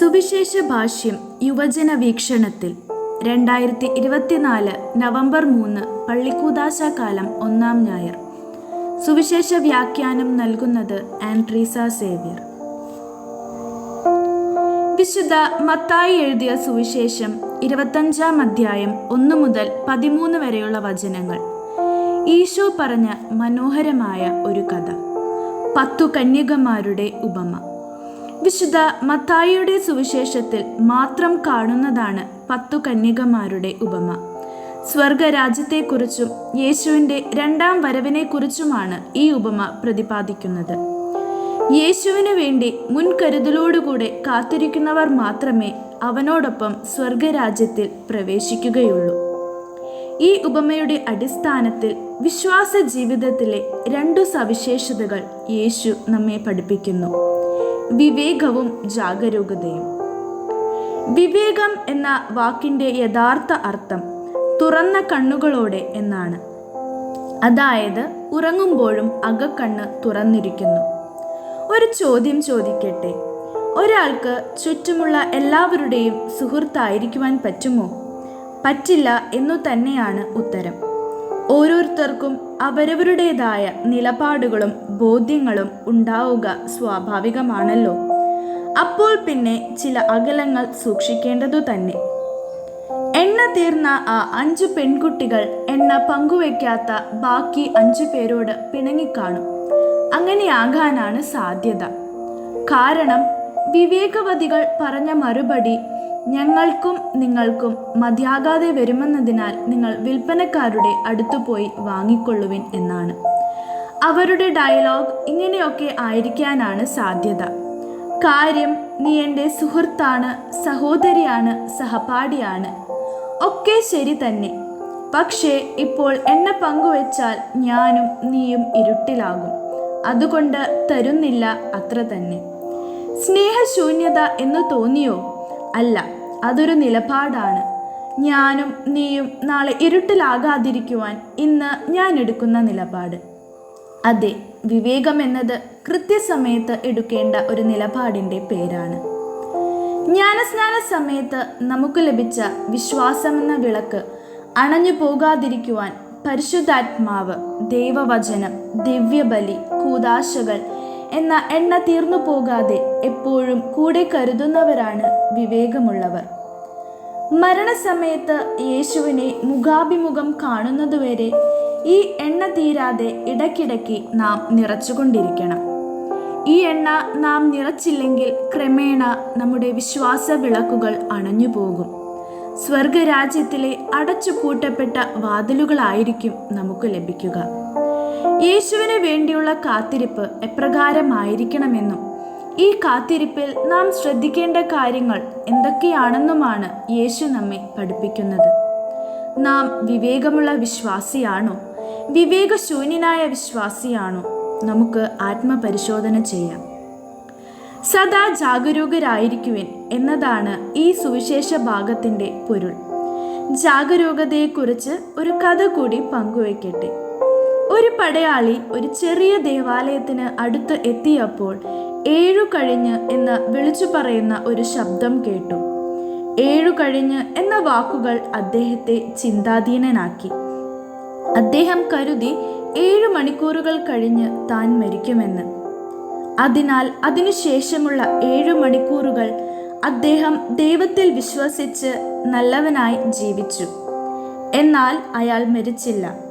സുവിശേഷ ഭാഷ്യം യുവജന വീക്ഷണത്തിൽ. രണ്ടായിരത്തി ഇരുപത്തിനാല് നവംബർ മൂന്ന് പള്ളിക്കൂതാശ കാലം ഒന്നാം ഞായർ. സുവിശേഷ വ്യാഖ്യാനം നൽകുന്നത് ആൻട്രീസ സേവ്യർ. വിശുദ്ധ മത്തായി എഴുതിയ സുവിശേഷം ഇരുപത്തഞ്ചാം അധ്യായം ഒന്ന് മുതൽ പതിമൂന്ന് വരെയുള്ള വചനങ്ങൾ. ഈശോ പറഞ്ഞ മനോഹരമായ ഒരു കഥ. പത്തു കന്യകമാരുടെ ഉപമ. വിശുദ്ധ മത്തായിയുടെ സുവിശേഷത്തിൽ മാത്രം കാണുന്നതാണ് പത്തു കന്യകമാരുടെ ഉപമ. സ്വർഗരാജ്യത്തെക്കുറിച്ചും യേശുവിന്റെ രണ്ടാം വരവിനെക്കുറിച്ചുമാണ് ഈ ഉപമ പ്രതിപാദിക്കുന്നത്. യേശുവിനു വേണ്ടി മുൻകരുതലോടുകൂടെ കാത്തിരിക്കുന്നവർ മാത്രമേ അവനോടൊപ്പം സ്വർഗരാജ്യത്തിൽ പ്രവേശിക്കുകയുള്ളൂ. ഈ ഉപമയുടെ അടിസ്ഥാനത്തിൽ വിശ്വാസ ജീവിതത്തിലെ രണ്ടു സവിശേഷതകൾ യേശു നമ്മെ പഠിപ്പിക്കുന്നു. വിവേകവും ജാഗരൂകതയും. വിവേകം എന്ന വാക്കിന്റെ യഥാർത്ഥ അർത്ഥം തുറന്ന കണ്ണുകളോടെ എന്നാണ്. അതായത് ഉറങ്ങുമ്പോഴും അകക്കണ്ണ് തുറന്നിരിക്കുന്നു. ഒരു ചോദ്യം ചോദിക്കട്ടെ? ഒരാൾക്ക് ചുറ്റുമുള്ള എല്ലാവരുടെയും സുഹൃത്തായിരിക്കുവാൻ പറ്റുമോ? പറ്റില്ല എന്നു തന്നെയാണ് ഉത്തരം. ഓരോരുത്തർക്കും അവരവരുടേതായ നിലപാടുകളും ബോധ്യങ്ങളും ഉണ്ടാവുക സ്വാഭാവികമാണല്ലോ. അപ്പോൾ പിന്നെ ചില അകലങ്ങൾ സൂക്ഷിക്കേണ്ടതു തന്നെ. എണ്ണ തീർന്ന ആ അഞ്ചു പെൺകുട്ടികൾ എണ്ണ പങ്കുവെക്കാത്ത ബാക്കി അഞ്ചു പേരോട് പിണങ്ങിക്കാണും അങ്ങനെയാകാനാണ് സാധ്യത. കാരണം വിവേകവതികൾ പറഞ്ഞ മറുപടി ഞങ്ങൾക്കും നിങ്ങൾക്കും മതിയാകാതെ വരുമെന്നതിനാൽ നിങ്ങൾ വിൽപ്പനക്കാരുടെ അടുത്തു പോയി വാങ്ങിക്കൊള്ളുവിൻ എന്നാണ്. അവരുടെ ഡയലോഗ് ഇങ്ങനെയൊക്കെ ആയിരിക്കാനാണ് സാധ്യത. കാര്യം നീ എന്റെ സുഹൃത്താണ് സഹോദരിയാണ് സഹപാഠിയാണ്. ഒക്കെ ശരി തന്നെ. പക്ഷേ ഇപ്പോൾ എന്നെ പങ്കുവെച്ചാൽ ഞാനും നീയും ഇരുട്ടിലാകും. അതുകൊണ്ട് തരുന്നില്ല അത്ര തന്നെ. സ്നേഹശൂന്യത എന്ന് തോന്നിയോ? അല്ല അതൊരു നിലപാടാണ്. ഞാനും നീയും നാളെ ഇരുട്ടിലാകാതിരിക്കുവാൻ ഇന്ന് ഞാൻ എടുക്കുന്ന നിലപാട്. അതെ വിവേകം എന്നത് കൃത്യസമയത്ത് എടുക്കേണ്ട ഒരു നിലപാടിന്റെ പേരാണ്. ജ്ഞാനസ്നാന സമയത്ത് നമുക്ക് ലഭിച്ച വിശ്വാസമെന്ന വിളക്ക് അണഞ്ഞു പോകാതിരിക്കുവാൻ പരിശുദ്ധാത്മാവ് ദൈവവചനം ദിവ്യബലി കൂതാശകൾ എന്ന എണ്ണ തീർന്നു പോകാതെ എപ്പോഴും കൂടെ കരുതുന്നവരാണ് വിവേകമുള്ളവർ. മരണസമയത്ത് യേശുവിനെ മുഖാഭിമുഖം കാണുന്നതുവരെ ഈ എണ്ണ തീരാതെ ഇടയ്ക്കിടയ്ക്ക് നാം നിറച്ചുകൊണ്ടിരിക്കണം. ഈ എണ്ണ നാം നിറച്ചില്ലെങ്കിൽ ക്രമേണ നമ്മുടെ വിശ്വാസ വിളക്കുകൾ അണഞ്ഞു പോകും സ്വർഗരാജ്യത്തിലെ അടച്ചു പൂട്ടപ്പെട്ട വാതിലുകളായിരിക്കും നമുക്ക് ലഭിക്കുക. യേശുവിന് വേണ്ടിയുള്ള കാത്തിരിപ്പ് എപ്രകാരമായിരിക്കണമെന്നും ഈ കാത്തിരിപ്പിൽ നാം ശ്രദ്ധിക്കേണ്ട കാര്യങ്ങൾ എന്തൊക്കെയാണെന്നുമാണ് യേശു നമ്മെ പഠിപ്പിക്കുന്നത്. നാം വിവേകമുള്ള വിശ്വാസിയാണോ? വിവേകശൂന്യനായ വിശ്വാസിയാണോ? നമുക്ക് ആത്മപരിശോധന ചെയ്യാം. സദാ ജാഗരൂകരായിരിക്കുവിൻ എന്നതാണ് ഈ സുവിശേഷ ഭാഗത്തിന്റെ പൊരുൾ. ജാഗരൂകതയെക്കുറിച്ച് ഒരു കഥ കൂടി പങ്കുവയ്ക്കട്ടെ. ഒരു പടയാളി ഒരു ചെറിയ ദേവാലയത്തിന് അടുത്ത് എത്തിയപ്പോൾ ഏഴു കഴിഞ്ഞ് എന്ന് വിളിച്ചു പറയുന്ന ഒരു ശബ്ദം കേട്ടു. ഏഴു കഴിഞ്ഞ് എന്ന വാക്കുകൾ അദ്ദേഹത്തെ ചിന്താധീനനാക്കി. അദ്ദേഹം കരുതി ഏഴു മണിക്കൂറുകൾ കഴിഞ്ഞ് താൻ മരിക്കുമെന്ന്. അതിനാൽ അതിനുശേഷമുള്ള ഏഴു മണിക്കൂറുകൾ അദ്ദേഹം ദൈവത്തിൽ വിശ്വസിച്ച് നല്ലവനായി ജീവിച്ചു. എന്നാൽ അയാൾ മരിച്ചില്ല.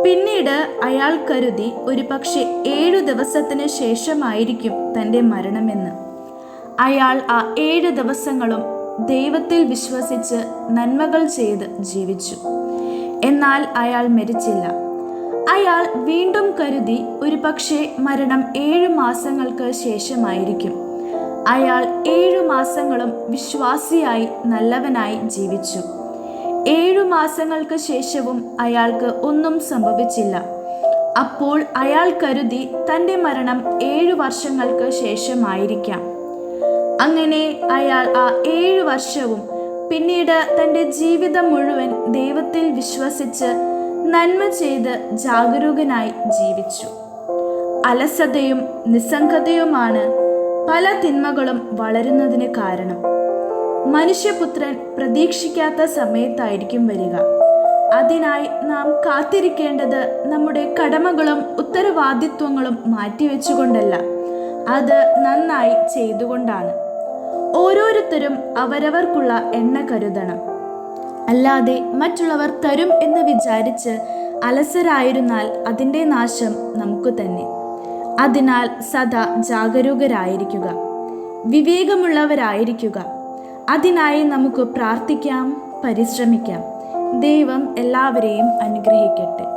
പിന്നീട് അയാൾ കരുതി ഒരു പക്ഷെ ഏഴു ദിവസത്തിന് ശേഷമായിരിക്കും തന്റെ മരണമെന്ന്. അയാൾ ആ ഏഴ് ദിവസങ്ങളും ദൈവത്തിൽ വിശ്വസിച്ച് നന്മകൾ ചെയ്ത് ജീവിച്ചു. എന്നാൽ അയാൾ മരിച്ചില്ല. അയാൾ വീണ്ടും കരുതി ഒരു പക്ഷേ മരണം ഏഴു മാസങ്ങൾക്ക് ശേഷമായിരിക്കും. അയാൾ ഏഴു മാസങ്ങളും വിശ്വാസിയായി നല്ലവനായി ജീവിച്ചു. ഏഴു മാസങ്ങൾക്ക് ശേഷവും അയാൾക്ക് ഒന്നും സംഭവിച്ചില്ല. അപ്പോൾ അയാൾ കരുതി തന്റെ മരണം ഏഴു വർഷങ്ങൾക്ക് ശേഷമായിരിക്കാം. അങ്ങനെ അയാൾ ആ ഏഴു വർഷവും പിന്നീട് തന്റെ ജീവിതം മുഴുവൻ ദൈവത്തിൽ വിശ്വസിച്ച് നന്മ ചെയ്ത് ജാഗരൂകനായി ജീവിച്ചു. അലസതയും നിസ്സംഗതയുമാണ് പല തിന്മകളും വളരുന്നതിന് കാരണം. മനുഷ്യപുത്രൻ പ്രതീക്ഷിക്കാത്ത സമയത്തായിരിക്കും വരിക. അതിനായി നാം കാത്തിരിക്കേണ്ടത് നമ്മുടെ കടമകളും ഉത്തരവാദിത്വങ്ങളും മാറ്റിവെച്ചുകൊണ്ടല്ല. അത് നന്നായി ചെയ്തുകൊണ്ടാണ്. ഓരോരുത്തരും അവരവർക്കുള്ള എണ്ണ കരുതണം. അല്ലാതെ മറ്റുള്ളവർ തരും എന്ന് വിചാരിച്ച് അലസരായിരുന്നാൽ അതിന്റെ നാശം നമുക്ക് തന്നെ. അതിനാൽ സദാ ജാഗരൂകരായിരിക്കുക. വിവേകമുള്ളവരായിരിക്കുക. അതിനായി നമുക്ക് പ്രാർത്ഥിക്കാം പരിശ്രമിക്കാം. ദൈവം എല്ലാവരെയും അനുഗ്രഹിക്കട്ടെ.